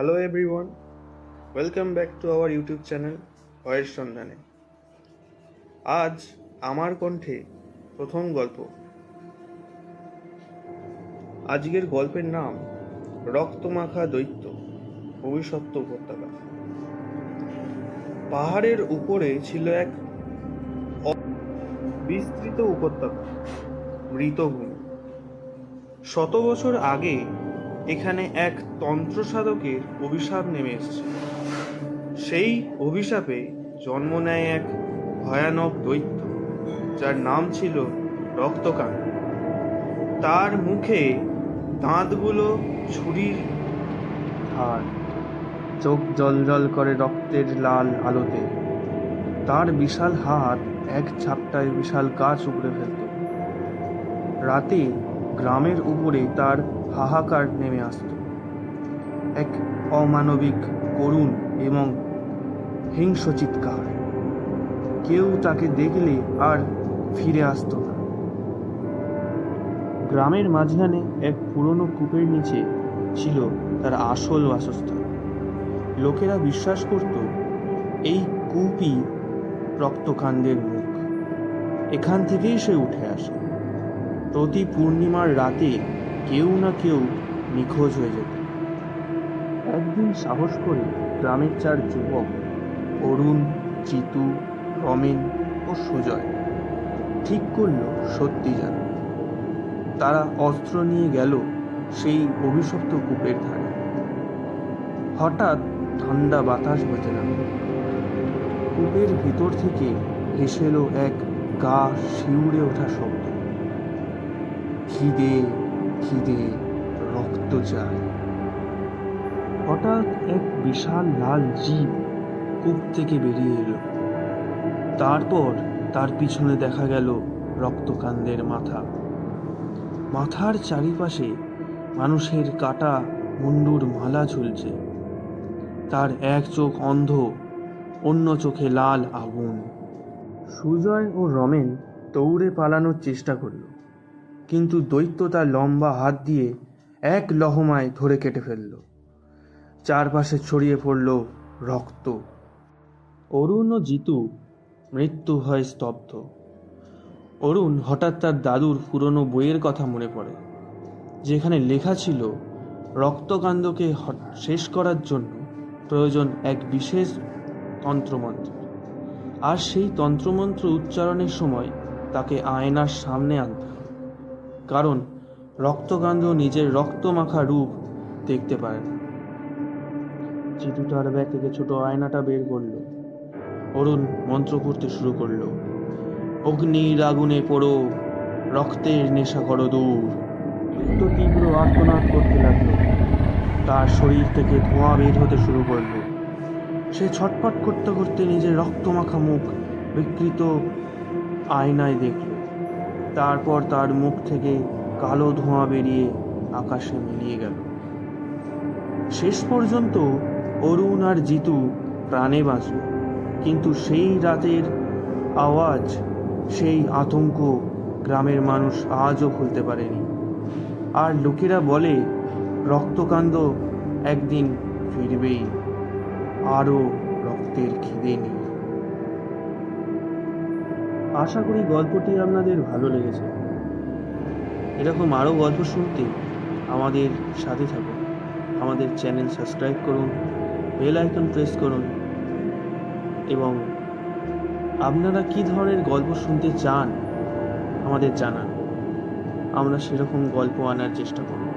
Hello everyone welcome back to our YouTube channel ভয়ের সন্ধানে আজ আমার কণ্ঠে প্রথম গল্প। আজকের গল্পের নাম রক্তমাখা দৈত্য ভবিষ্যত্ব উপত্যকা। পাহাড়ের উপরে ছিল এক বিস্তৃত উপত্যকা, মৃতভূমি। শত বছর আগে এখানে এক তন্ত্র সাধকের অভিশাপ নেমে এসেছে। সেই অভিশাপে জন্ম নেয় এক ভয়ানক দৈত্য, যার নাম ছিল রক্তকান। তার মুখে দাঁতগুলো ছুরির ধার, চোখ জলজল করে রক্তের লাল আলোতে। তার বিশাল হাত এক ঝাপটায় বিশাল গাছ উপড়ে ফেলত। রাতে গ্রামের উপরে তার হাহাকার নেমে আসত। এক অমানবিক করুণ এবং হিংস চিৎকার। কেউ তাকে দেখলে আর ফিরে আসতো না। গ্রামের মাঝখানে এক পুরনো কূপের নিচে ছিল তার আসল বাসস্থান। লোকেরা বিশ্বাস করত, এই কূপই রক্তকান্দের মুখ। এখান থেকেই সে উঠে আসে। প্রতি পূর্ণিমার রাতে কেউ না কেউ নিখোঁজ হয়ে যেত। একদিন সাহস করে গ্রামের চার যুবক অরুণ, জিতু, রমেন ও সুজয় ঠিক করল সত্যি জানা তারা অস্ত্র নিয়ে গেল সেই অভিশপ্ত কূপের ধারে। হঠাৎ ঠান্ডা বাতাস বইতে লাগল। কূপের ভিতর থেকে এলো এক গা শিউরে ওঠা শব্দ। খিদে খিদে রক্ত চাই হঠাৎ এক বিশাল লাল জীব কূপ থেকে বেরিয়ে এলো। তারপর তার পিছনে দেখা গেল রক্তকান্দের মাথা। মাথার চারিপাশে মানুষের কাটা মুন্ডুর মালা ঝুলছে। তার এক চোখ অন্ধ, অন্য চোখে লাল আগুন। সুজয় ও রমেন দৌড়ে পালানোর চেষ্টা করল। কিন্তু দৈত্য তার লম্বা হাত দিয়ে এক লহমায় ধরে কেটে ফেলল। চারপাশে ছড়িয়ে পড়ল রক্ত। অরুণ ও জিতু মৃত্যু হয় স্তব্ধ। অরুণ হঠাৎ তার দাদুর পুরনো বইয়ের কথা মনে পড়ে, যেখানে লেখা ছিল, রক্তকাণ্ডকে শেষ করার জন্য প্রয়োজন এক বিশেষ তন্ত্রমন্ত্র। আর সেই তন্ত্রমন্ত্র উচ্চারণের সময় তাকে আয়নার সামনে আনতে কারণ রক্তকাণ্ড নিজের রক্তমাখা রূপ দেখতে না চিতু তার ব্যাগ থেকে ছোট আয়নাটা বের করল। অরুণ মন্ত্র পড়তে শুরু করল। অগ্নির আগুনে পড়ো রক্তের নেশা করো দূর। তো তীব্র আর্তনাদ করতে লাগল। তার শরীর থেকে ধোঁয়া বের হতে শুরু করল। সে ছটপট করতে করতে নিজের রক্তমাখা মুখ বিকৃত আয়নায় দেখল। তারপর তার মুখ থেকে কালো ধোঁয়া বেরিয়ে আকাশে মিলিয়ে গেল। শেষ পর্যন্ত অরুণ আর জিতু প্রাণে বাঁচল, কিন্তু সেই রাতের আওয়াজ, সেই আতঙ্ক গ্রামের মানুষ আজও ভুলতে পারেনি। আর লোকেরা বলে রক্তকাণ্ড একদিন ফিরবেই, আরও রক্তের খিদে নেই। আশা করি গল্পটি আপনাদের ভালো লেগেছে। এরকম আরও গল্প শুনতে আমাদের সাথে থাকুন। আমাদের চ্যানেল সাবস্ক্রাইব করুন, বেল আইকন প্রেস করুন এবং আপনারা কী ধরনের গল্প শুনতে চান আমাদের জানান। আমরা সেরকম গল্প আনার চেষ্টা করব।